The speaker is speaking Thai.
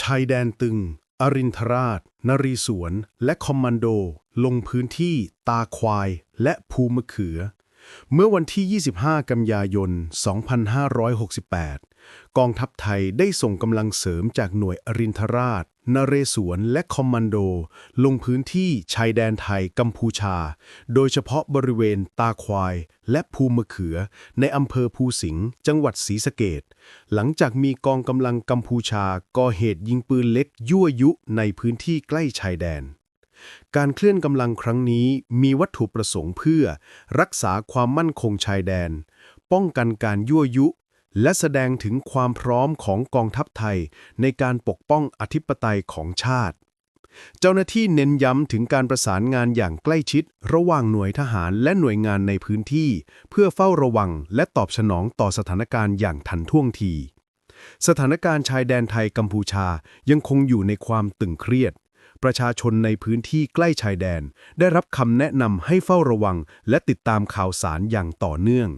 ชายแดนตึง อรินทราช นรีสวน และคอมมานโด ลงพื้นที่ตาควาย และภูมะเขือ เมื่อวันที่ 25 กันยายน 2568 กองทัพไทยได้ส่งกำลังเสริมจากหน่วยอรินทราช นเรศวร และคอมมานโด ลงพื้นที่ชายแดนไทยกัมพูชา โดยเฉพาะบริเวณตาควาย และภูมะเขือ ในอำเภอภูสิงห์ จังหวัดศรีสะเกษหลังจากมีกองกำลังกัมพูชาก่อเหตุยิงปืนเล็กยั่วยุในพื้นที่ใกล้ชายแดน การเคลื่อนกำลังครั้งนี้มีวัตถุประสงค์เพื่อ รักษาความมั่นคงชายแดน ป้องกันการยั่วยุ และแสดงถึงความพร้อมของกองทัพไทย ในการปกป้องอธิปไตยของชาติ เจ้าหน้าที่เน้นย้ำถึงการประสานงานอย่างใกล้ชิด ระหว่างหน่วยทหารและหน่วยงานในพื้นที่ เพื่อเฝ้าระวังและตอบสนองต่อสถานการณ์อย่างทันท่วงทีสถานการณ์ชายแดนไทยกัมพูชายังคงอยู่ในความตึงเครียด ประชาชนในพื้นที่ใกล้ชายแดน ได้รับคำแนะนำให้เฝ้าระวัง และติดตามข่าวสารอย่างต่อเนื่อง